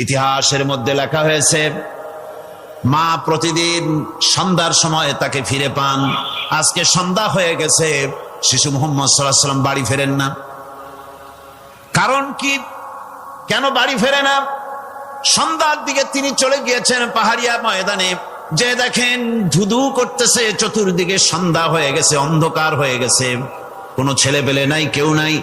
ইতিহাসের মধ্যে লেখা হয়েছে, মা প্রতিদিন সন্ধ্যার সময় তাকে ফিরে পান। আজকে সন্ধ্যা হয়ে গেছে, শিশু মোহাম্মদ সাল্লাম বাড়ি ফেরেন না। কারণ কি? কেন বাড়ি ফেরে না? সন্ধ্যার দিকে তিনি চলে গিয়েছেন পাহাড়িয়া ময়দানে। যে দেখেন ধুধু করতেছে, চতুর্দিকে সন্ধ্যা হয়ে গেছে, অন্ধকার হয়ে গেছে। কোনো ছেলে পেলে নাই, কেউ নাই।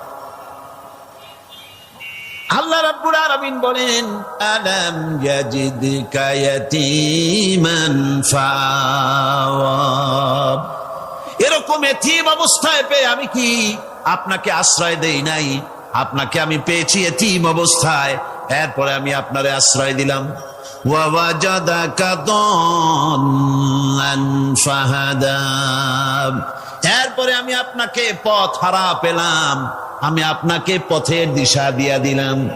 আল্লাহ রাব্বুল আলামিন বলেন, আলাম ইয়াজিদকা ইয়াতীমান ফাওয়া এরকম এতিম অবস্থায় পেয়ে আমি কি আপনাকে আশ্রয় দেই নাই? আপনাকে আমি পেয়েছি এতিম অবস্থায়, এরপরে আমি আপনারে আশ্রয় দিলাম। ওয়াওয়াজাদাকা দাল্লান ফাহাদা। এরপরে আমি আপনাকে পথ হারা পেলাম। আমি আপনাকে পথের দিশা দিয়া দিলাম।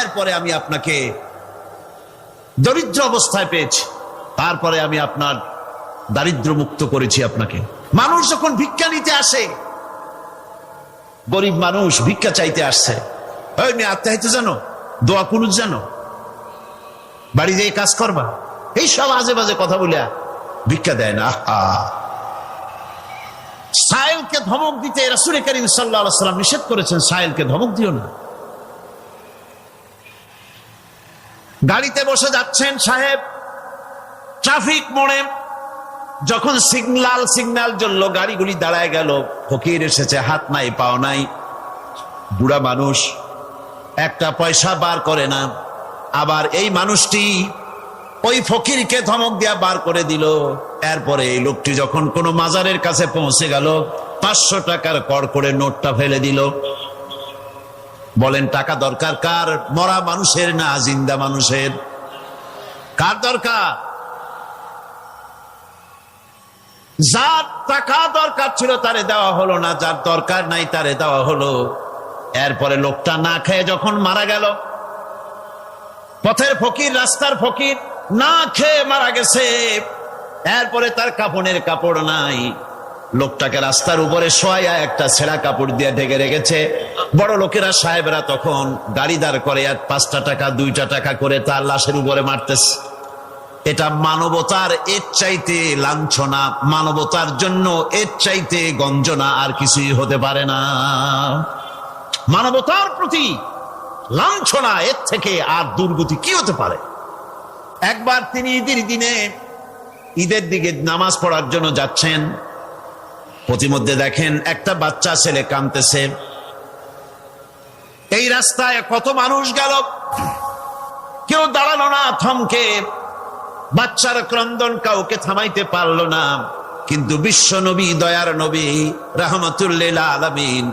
এরপরে আমি আপনাকে দরিদ্র অবস্থায় পেয়েছি। তারপরে আমি আপনার দারিদ্র মুক্ত করেছি আপনাকে। মানুষ যখন ভিক্ষা নিতে আসে, গরিব মানুষ ভিক্ষা চাইতে আসছে। ওই মেয়ে আত্মাহিত জানো? দোয়া কুনুজ জানো বাড়ি যেয়ে কাজ করবা। এই সব আজে বাজে কথা বলিয়া ভিক্ষা দেয় না। আহা। সাহেলকে ধমক দিতে রাসুল করিম সাল্লাহ সাল্লাম নিষেধ করেছেন সাহেলকে ধমক দিও না। গাড়িতে বসে যাচ্ছেন সাহেব। ট্রাফিক মোড়ে। যখন সিগনাল সিগন্যাল জ্বলল, গাড়িগুলি দাঁড়ায় গেল। ফকির এসেছে, হাত নাই, পাও নাই। বুড়া মানুষ একটা পয়সা বার করে না। আবার এই মানুষটি ওই ফকিরকে ধমক দিয়া বার করে দিল। এরপরে এই লোকটি যখন কোনো মাজারের কাছে পৌঁছে গেল, পাঁচশো টাকার কর করে নোটটা ফেলে দিল। বলেন, টাকা দরকার কার? মরা মানুষের না জিন্দা মানুষের? কার দরকার? যার টাকা দরকার ছিল তারে দেওয়া হলো না, যার দরকার নাই তারে দেওয়া হলো। এরপরে লোকটা না খেয়ে যখন মারা গেল, পথের ফকির, রাস্তার ফকির, না খেয়ে মারা গেছে। এরপরে তার কাপড়ের কাপড় নাই। লোকটাকে রাস্তার উপরে শোয়া একটা ছেঁড়া কাপড় দিয়ে ঢেকে রেখেছে। বড় লোকেরা সাহেবরা তখন গাড়ি দাঁড় করে এক পাঁচটা টাকা, দুইটা টাকা করে তার লাশের উপরে মারতেছে। এটা মানবতার, এর চাইতে লাঞ্ছনা। মানবতার জন্য এর চাইতে গঞ্জনা আর কিছুই হতে পারে না। মানবতার প্রতি লাঞ্ছনা এর থেকে আর দুর্গতি কি হতে পারে? একবার তিনি ঈদের দিনে ঈদের দিকে নামাজ পড়ার জন্য যাচ্ছেন। প্রতিমধ্যে দেখেন একটা বাচ্চা ছেলে কাঁদতেছে। এই রাস্তায় কত মানুষ গেল। কেউ দাঁড়াল না, থমকে। বাচ্চার ক্রন্দন কাউকে থামাইতে পারল না। কিন্তু বিশ্ব নবী, দয়ার নবী, রাহমাতুল্লিল আলমিন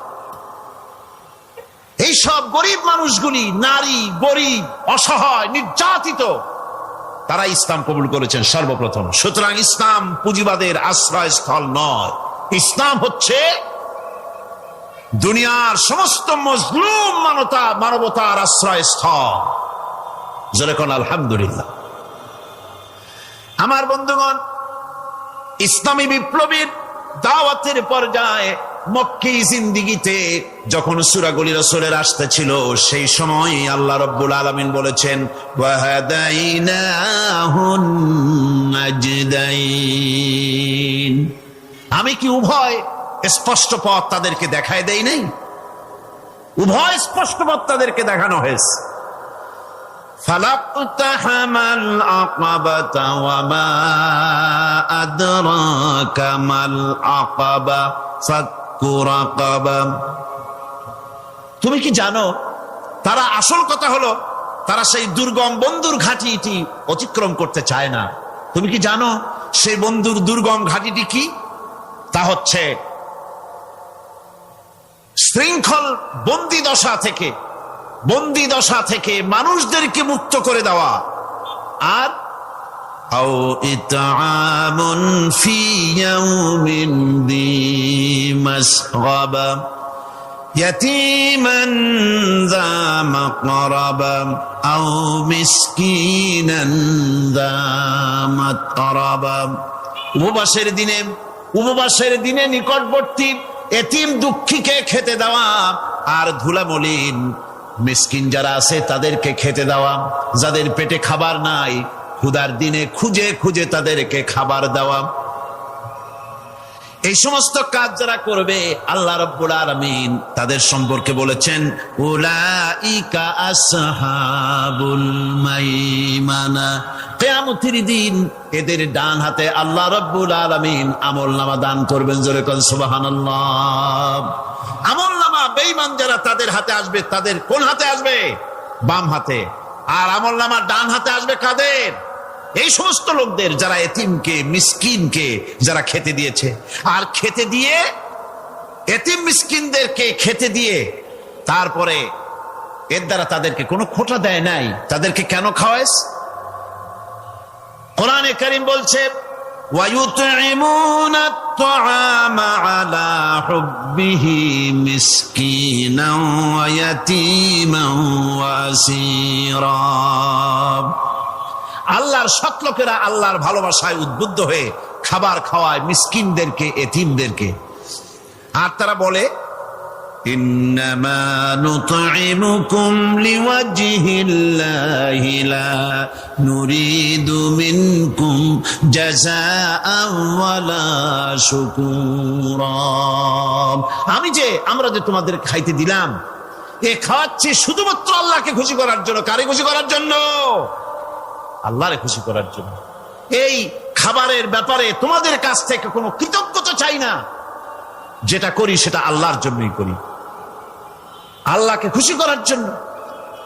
এই সব গরিব মানুষগুলি নারী, গরিব, অসহায়, নির্যাতিত, তারা ইসলাম কবুল করেছেন সর্বপ্রথম। সুতরাং ইসলাম পুঁজিবাদের আশ্রয়স্থল নয়। ইসলাম হচ্ছে দুনিয়ার সমস্ত মজলুম মানবতা মানবতার আশ্রয় স্থল যেরকম আলহামদুলিল্লাহ। আমার বন্ধুগণ, ইসলামী বিপ্লবীর দাওয়াতের পর্যায়ে মক্কি জিন্দিগিতে যখন সুরাগুলি রসুলের আসতে ছিল, সেই সময় আল্লাহ রব্বুল আলমিন বলেছেন আমি কি উভয় স্পষ্ট পথ তাদেরকে দেখায় দেই নাই? উভয় স্পষ্ট পথ তাদেরকে দেখানো হয়েছে। ফলাপ তুমি কি জানো, তারা আসল কথা হলো, তারা সেই দুর্গম বন্ধুর ঘাটিটি অতিক্রম করতে চায় না। তুমি কি জানো, সেই বন্ধুর দুর্গম ঘাটিটি কি? তা হচ্ছে শৃঙ্খল বন্দি দশা থেকে, বন্দি দশা থেকে মানুষদেরকে মুক্ত করে দেওয়া। আর أو إطعام في يوم ذي مسغبة يتيما ذا مقربة أو مسكينا ذا متربة উপবাসের দিনে উপবাসের দিনে নিকটবর্তী এতিম দুঃখীকে খেতে দেওয়া আর ধুলামলিন মিসকিন যারা আছে তাদেরকে খেতে দেওয়া যাদের পেটে খাবার নাই ক্ষুধার দিনে খুঁজে খুঁজে তাদেরকে খাবার দেওয়া। এই সমস্ত কাজ যারা করবে, আল্লাহ রব্বুল আলমিন তাদের সম্পর্কে বলেছেন দিন এদের ডান হাতে আল্লাহ রব্বুল আলমিন আমল নামা দান করবেন জোরে কন, সুবহানাল্লাহ। আমল নামা বেঈমান যারা তাদের হাতে আসবে, তাদের কোন হাতে আসবে? বাম হাতে। আর আমল নামা ডান হাতে আসবে কাদের? এই সমস্ত লোকদের যারা এতিমকে মিসকিনকে যারা খেতে দিয়েছে আর খেতে দিয়ে এতিম মিসকিনদেরকে খেতে দিয়ে তারপরে এর দ্বারা তাদেরকে কোনো খোটা দেয় নাই তাদেরকে কেন খাওয়াইস কোরআনে করিম বলছে ويطعمون الطعام على حبه مسكينا ويتيما واسيرا আল্লাহর সৎ লোকেরা আল্লাহর ভালোবাসায় উদ্বুদ্ধ হয়ে খাবার খাওয়ায় মিসকিনদেরকে এতিমদেরকে আর তারা বলে إنما نطعمكم لوجه الله لا نريد منكم جزاء ولا شكورا আমি যে আমরা যে তোমাদের খাইতে দিলাম এ খাওয়াচ্ছি শুধুমাত্র আল্লাহকে খুশি করার জন্য কারে খুশি করার জন্য আল্লাহরে খুশি করার জন্য। এই খাবারের ব্যাপারে তোমাদের কাছ থেকে কোনো কৃতজ্ঞতা চাই না। যেটা করি সেটা আল্লাহর জন্যই করি। আল্লাহকে খুশি করার জন্য।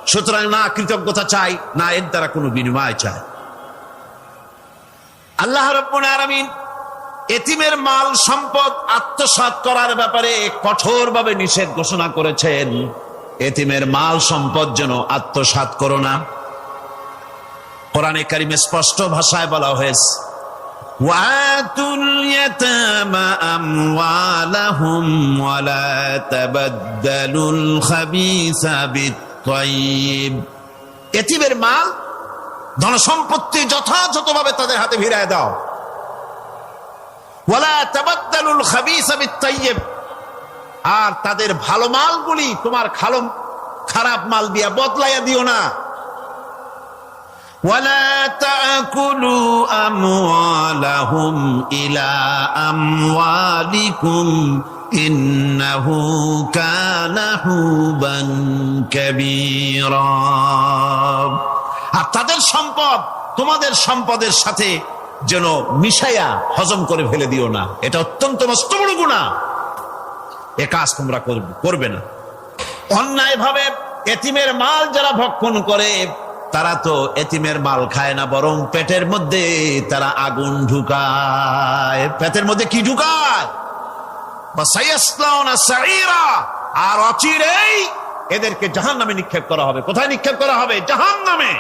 সুতরাং না কৃতজ্ঞতা চাই, না এর দ্বারা কোনো বিনিময় চাই। আল্লাহ আলামিন এতিমের মাল, সম্পদ আত্মসাৎ করার ব্যাপারে কঠোরভাবে নিষেধ ঘোষণা করেছেন। এতিমের মাল, সম্পদ যেন আত্মসাৎ করো না। কোরআনে কারিমে স্পষ্ট ভাষায় বলা হয়েছে وآتوا اليتامى أموالهم ولا تبدلوا الخبيث بالطيب এতিমের মাল ধনসম্পত্তি যথাযথভাবে তাদের হাতে ফিরায় দাও ওয়ালা তাবাদ্দালুল খাবিসা বিত্তাইয়্যিব আর তাদের ভালো মালগুলি তোমার খালো খারাপ মাল দিয়া বদলাইয়া দিও না ولا تأكلوا أموالهم إلى أموالكم إنه كان حوبا كبيرا আর তাদের সম্পদ তোমাদের সম্পদের সাথে যেন মিশাইয়া হজম করে ফেলে দিও না এটা অত্যন্ত মস্ত বড় গুণা এ কাজ তোমরা করবে করবে না অন্যায় ভাবে এতিমের মাল যারা ভক্ষণ করে তারা তো এতিমের মাল খায় না, বরং পেটের মধ্যে তারা আগুন ঢুকায়। পেটের মধ্যে কি ঢুকায়? আর অচিরেই এদেরকে জাহান নামে নিক্ষেপ করা হবে। কোথায় নিক্ষেপ করা হবে? জাহান নামে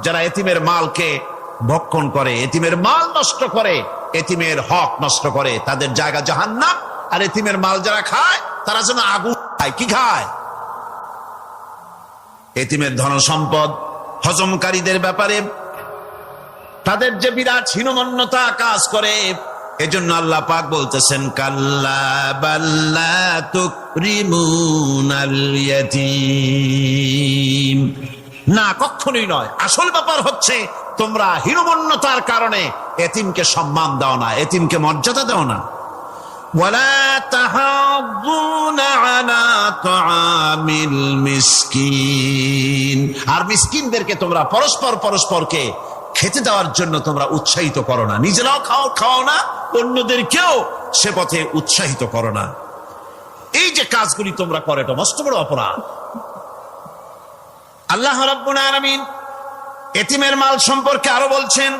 যারা এতিমের মালকে ভক্ষণ করে, এতিমের মাল নষ্ট করে, এতিমের হক নষ্ট করে, তাদের জায়গা জাহান্নাম। আর এতিমের মাল যারা খায়, তারা যেন আগুন খায়। কি খায়? এতিমের ধন সম্পদ হজমকারীদের ব্যাপারে তাদের যে বিরাট হীনমন্যতা কাজ করে, এজন্য আল্লাহ পাক বলতেছেন, কাল্লা বাল্লা না, কখনোই নয়। আসল ব্যাপার হচ্ছে, তোমরা হীনমন্যতার কারণে এতিমকে সম্মান দাও না, এতিমকে মর্যাদা দাও না। ولا تحاضون على طعام المسكين আর মিসকিনদেরকে তোমরা পরস্পর পরস্পরকে খেতে দেওয়ার জন্য তোমরা উৎসাহিত করো না নিজেরাও খাও খাও না অন্যদেরকেও সে পথে উৎসাহিত করো না এই যে কাজগুলি তোমরা করো এটা মস্ত বড় অপরাধ আল্লাহ রাব্বুল আলামিন এতিমের মাল সম্পর্কে আরো বলছেন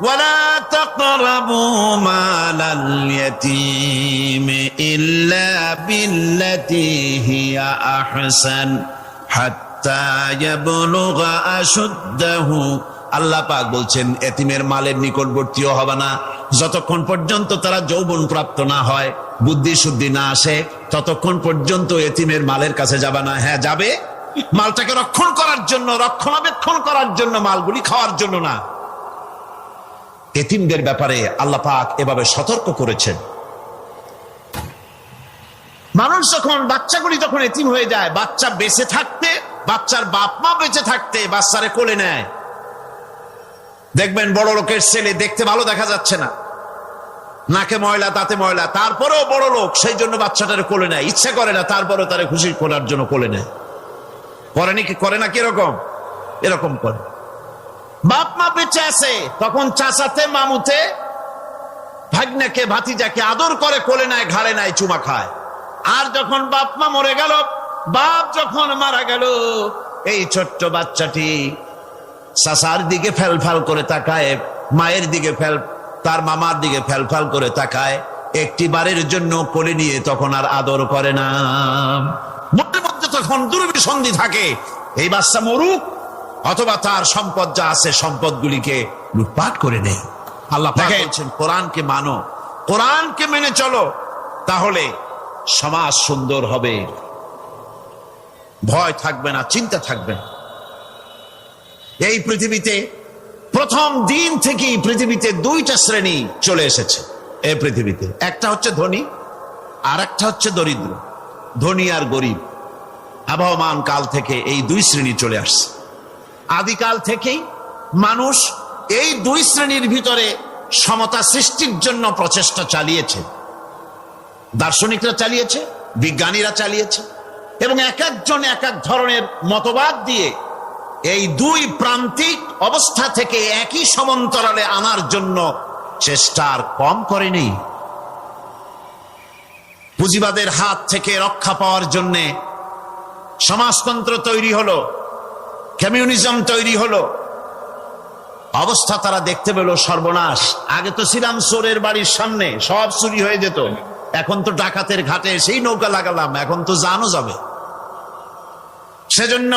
ولا تقربوا مال اليتيم إلا بالتي هي أحسن حتى يبلغ أشده আল্লাহ পাক বলছেন এতিমের মালের নিকটবর্তীও হবে না যতক্ষণ পর্যন্ত তারা যৌবন প্রাপ্ত না হয় বুদ্ধি শুদ্ধি না আসে ততক্ষণ পর্যন্ত এতিমের মালের কাছে যাবে না হ্যাঁ যাবে মালটাকে রক্ষণ করার জন্য রক্ষণাবেক্ষণ করার জন্য মালগুলি খাওয়ার জন্য না এতিমদের ব্যাপারে আল্লাহ পাক এভাবে সতর্ক করেছেন। মানুষ যখন বাচ্চাগুলি যখন এতিম হয়ে যায়, বাচ্চা বেঁচে থাকতে, বাচ্চার বাপ মা বেঁচে থাকতে বাচ্চারে কোলে নেয়। দেখবেন বড় লোকের ছেলে দেখতে ভালো দেখা যাচ্ছে না। নাকে ময়লা তাতে ময়লা, তারপরেও বড় লোক সেই জন্য বাচ্চাটারে কোলে নেয়। ইচ্ছা করে না তারপরেও তারে খুশি করার জন্য কোলে নেয়। করে নাকি করে না কীরকম এরকম করে। বাপ মা বেঁচে আছে, তখন চাচাতে, মামুতে, ভাগ্নাকে, ভাতিজাকে আদর করে, কোলে নেয়, ঘাড়ে নেয়, চুমা খায়। আর যখন বাপ মা মরে গেল, বাপ যখন মারা গেল, এই ছোট্ট বাচ্চাটি চাচার দিকে ফেল ফেল করে তাকায়, মায়ের দিকে ফেল, তার মামার দিকে ফেল ফেল করে তাকায়, একটি বারের জন্য কোলে নিয়ে তখন আর আদর করে না। মনের মধ্যে তখন দুর্বিসন্ধি থাকে। এই বাচ্চা মরুক অথবা তার সম্পদ যা আছে সম্পদগুলিকে লুটপাট করে নেই আল্লাহ বলছেন কোরআনকে মানো। কোরআনকে মেনে চলো তাহলে সমাজ সুন্দর হবে। ভয় থাকবে না চিন্তা থাকবে না। এই পৃথিবীতে প্রথম দিন থেকেই পৃথিবীতে দুইটা শ্রেণি চলে এসেছে এই পৃথিবীতে। একটা হচ্ছে ধনী আর একটা হচ্ছে দরিদ্র। ধনী আর গরিব। আবহমান কাল থেকে এই দুই শ্রেণি চলে আসছে। আদিকাল থেকেই মানুষ এই দুই শ্রেণির ভিতরে সমতা সৃষ্টির জন্য প্রচেষ্টা চালিয়েছে। দার্শনিকরা চালিয়েছে, বিজ্ঞানীরা চালিয়েছে, এবং এক একজন এক এক ধরনের মতবাদ দিয়ে এই দুই প্রান্তিক অবস্থা থেকে একই সমান্তরালে আনার জন্য চেষ্টা আর কম করেনি। পুঁজিবাদের হাত থেকে রক্ষা পাওয়ার জন্যে সমাজতন্ত্র তৈরি হলো। কমিউনিজম তৈরি হলো। অবস্থা তারা দেখতে পেল সর্বনাশ। আগে তো ছিলাম চোরের বাড়ির সামনে, সব চুরি হয়ে যেত। এখন তো ডাকাতের ঘাটে সেই নৌকা লাগালাম, এখন তো জানো যাবে। সেজন্য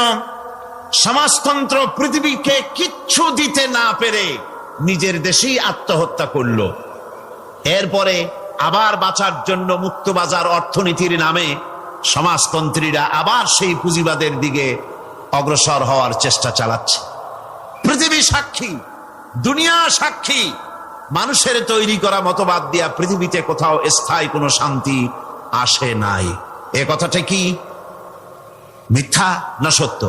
সমাজতন্ত্র পৃথিবীকে কিচ্ছু দিতে না পেরে নিজের দেশেই আত্মহত্যা করল। এরপরে আবার বাঁচার জন্য মুক্তবাজার অর্থনীতির নামে সমাজতন্ত্রীরা আবার সেই পুঁজিবাদের দিকে অগ্রসর হওয়ার চেষ্টা চালাচ্ছে। পৃথিবী সাক্ষী, দুনিয়া সাক্ষী, মানুষের তৈরি করা মতবাদ দিয়া পৃথিবীতে কোথাও স্থায়ী কোনো শান্তি আসে নাই। এ কথাটা কি? মিথ্যা না সত্য?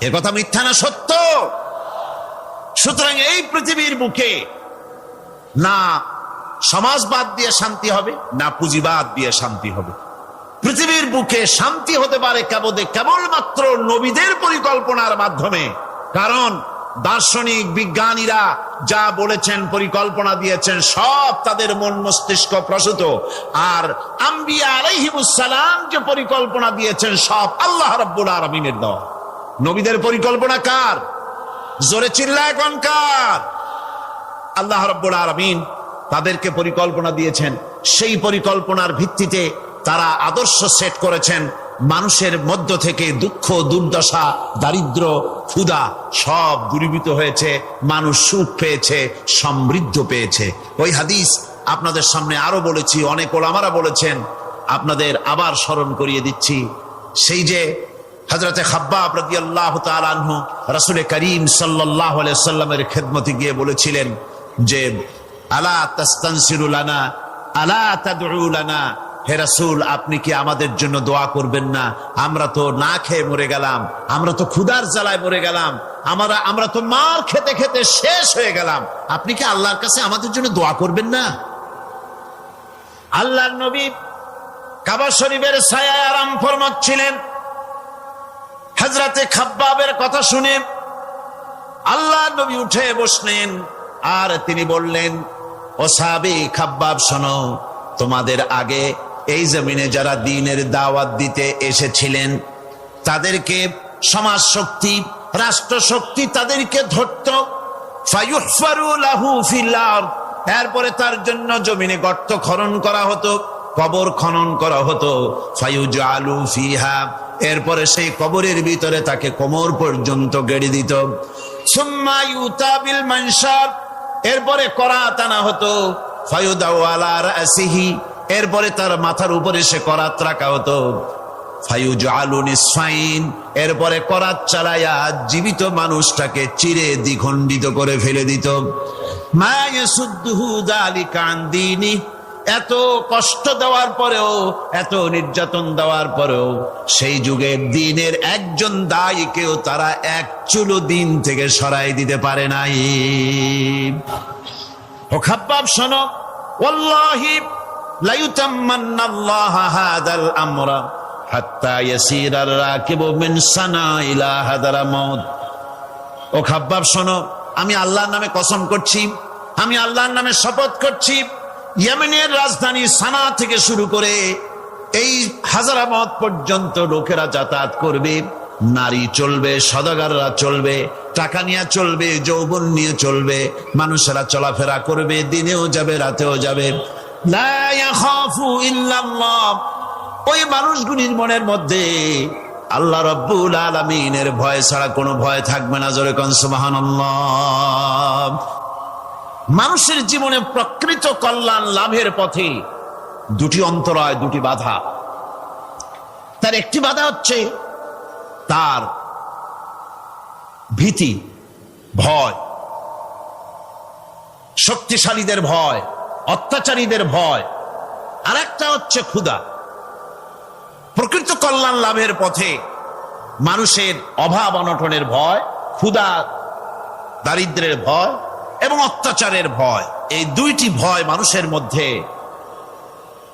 এ কথা মিথ্যা না সত্য? সুতরাং এই পৃথিবীর বুকে না সমাজবাদ দিয়ে শান্তি হবে, না পুঁজিবাদ দিয়ে শান্তি হবে। পৃথিবীর বুকে শান্তি হতে পারে কেবলে কেবলমাত্র নবীদের পরিকল্পনার মাধ্যমে। কারণ দার্শনিক বিজ্ঞানীরা যা বলেছেন, পরিকল্পনা দিয়েছেন, সব তাদের মন মস্তিষ্ক প্রসূত। আর যে পরিকল্পনা দিয়েছেন, সব আল্লাহ রব্বুল নবীদের পরিকল্পনা কার? জোরে চিল্লা এখন কার? আল্লাহ রব্বুল আলমিন তাদেরকে পরিকল্পনা দিয়েছেন। সেই পরিকল্পনার ভিত্তিতে তারা আদর্শ সেট করেছেন। মানুষের মধ্য থেকে দুঃখ, দুর্দশা, দারিদ্র, ক্ষুধা সব দূরীভূত হয়েছে। মানুষ সুখ পেয়েছে, সমৃদ্ধ পেয়েছে। ওই হাদিস আপনাদের সামনে আরও বলেছি, অনেক ওলামারা বলেছেন, আপনাদের আবার স্মরণ করিয়ে দিচ্ছি। সেই যে হজরতে খাব্বাব রাজি আল্লাহ তালু রাসুল করিম সাল্লাহ সাল্লামের খেদমতে গিয়ে বলেছিলেন যে, আলা তাস্তানসিরুলানা আলা তাদউলানা হে রাসূল, আপনি কি আমাদের জন্য দোয়া করবেন না? আমরা তো না খেয়ে মরে গেলাম, আমরা তো ক্ষুধার জ্বালায় মরে গেলাম, আমরা আমরা তো মার খেতে খেতে শেষ হয়ে গেলাম। আপনি কি আল্লাহর কাছে আমাদের জন্য দোয়া করবেন না? আল্লাহর নবী কাবা শরীফের ছায়ায় আরাম ফরমাচ্ছিলেন। হাজরাতে খাব্বাবের কথা শুনে আল্লাহ নবী উঠে বসলেন আর তিনি বললেন, ও সাবি খাব্বাব, শোনো, তোমাদের আগে এই জমিনে যারা দিনের দাওয়াত দিতে এসেছিলেন, তাদেরকে সমাজ শক্তি রাষ্ট্র শক্তি তাদেরকে ধরত এরপরে তার জন্য জমিনে গর্ত খনন করা হতো, কবর খনন করা হতো। আলু ফিহা। এরপরে সেই কবরের ভিতরে তাকে কোমর পর্যন্ত গেড়ে দিত। এরপরে করা টানা হতো। এরপরে তার মাথার উপরে সে করাত রাখা হতো। ফায়ুজ আলু নিসফাইন এরপরে করাত চালাইয়া জীবিত মানুষটাকে চিরে দ্বিখণ্ডিত করে ফেলে দিত। এত কষ্ট দেওয়ার পরেও, এত নির্যাতন দেওয়ার পরেও, সেই যুগের দিনের একজন দায়ীকেও তারা এক চুলো দিন থেকে সরাই দিতে পারে নাই। ও খাব্বাব, শোনো। ও খাব্বাব, শোনো, আমি আল্লাহর নামে কসম করছি, আমি আল্লাহর নামে শপথ করছি, ইয়েমেনের রাজধানী সানা থেকে শুরু করে এই হাজারামত পর্যন্ত লোকেরা যাতায়াত করবে, নারী চলবে, সদাগাররা চলবে, টাকা নিয়ে চলবে, যৌবন নিয়ে চলবে, মানুষেরা চলাফেরা করবে, দিনেও যাবে, রাতেও যাবে। ওই মানুষগুলির মনের মধ্যে আল্লাহ রব্বুল আলমিনের ভয় ছাড়া কোনো ভয় থাকবে না, জোরে কনসুমাহান মানুষের জীবনে প্রকৃত কল্যাণ লাভের পথে দুটি অন্তরায় দুটি বাধা। তার একটি বাধা হচ্ছে তার ভীতি, ভয়, শক্তিশালীদের ভয়। অত্যাচারীদের ভয়। আর একটা হচ্ছে ক্ষুধা। প্রকৃত কল্যাণ লাভের পথে মানুষের অভাব অনটনের ভয়, ক্ষুধা, দারিদ্রের ভয় এবং অত্যাচারের ভয়। এই দুইটি ভয় মানুষের মধ্যে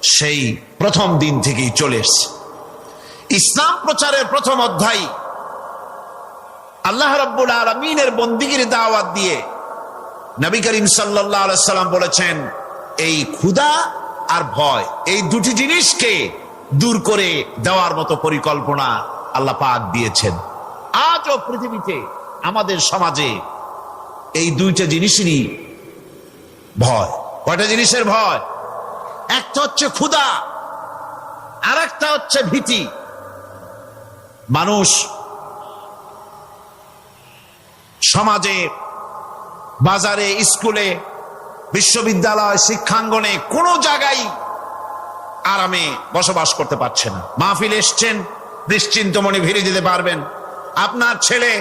সেই প্রথম দিন থেকেই চলে এসছে। ইসলাম প্রচারের প্রথম অধ্যায় আল্লাহ রব্বুল আলমিনের বন্দিগির দাওয়াত দিয়ে নবী করিম সাল্লাহ সাল্লাম বলেছেন এই ক্ষুধা আর ভয়, এই দুটি জিনিসকে দূর করে দেওয়ার মতো পরিকল্পনা আল্লাহ পাক দিয়েছেন। আজও পৃথিবীতে, আমাদের সমাজে এই দুইটা জিনিসেরই ভয়। কয়টা জিনিসের ভয়? একটা হচ্ছে ক্ষুধা আর একটা হচ্ছে ভীতি। মানুষ সমাজে, বাজারে, স্কুলে বিশ্ববিদ্যালয়, শিক্ষাঙ্গনে কোনো জায়গায় আরামে বসবাস করতে পারছে না। মাহফিল এসছেন নিশ্চিন্ত মনে ভিড়ে যেতে পারবেন। আপনার ছেলে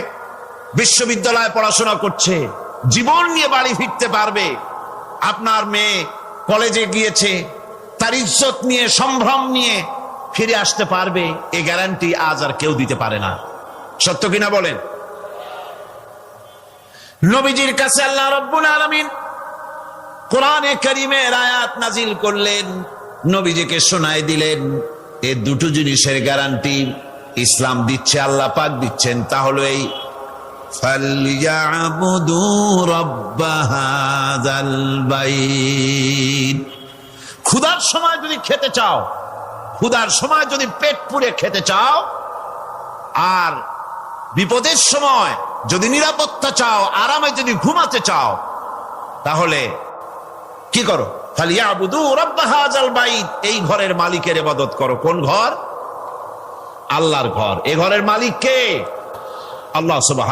বিশ্ববিদ্যালয়ে পড়াশোনা করছে, জীবন নিয়ে বাড়ি ফিরতে পারবে। আপনার মেয়ে কলেজে গিয়েছে, তার ইজ্জত নিয়ে, সম্ভ্রম নিয়ে ফিরে আসতে পারবে, এ গ্যারান্টি আজ আর কেউ দিতে পারে না। সত্য কিনা বলেন? নবীজির কাছে আল্লাহ রব্বুল আলমিন কোরআনে করিমের আয়াত নাজিল করলেন, নবীজিকে শোনায় দিলেন, এ দুটো জিনিসের গ্যারান্টি, ইসলাম দিচ্ছে, আল্লাহ পাক দিচ্ছেন তাহলে এই ক্ষুধার সময় যদি খেতে চাও, ক্ষুধার সময় যদি পেট পুড়ে খেতে চাও, আর বিপদের সময় যদি নিরাপত্তা চাও, আরামে যদি ঘুমাতে চাও, তাহলে কি করো? এই ঘরের মালিকের এবাদত করো। কোন ঘর? আল্লাহর ঘর। এ ঘরের মালিক কে? আল্লাহ সুবাহ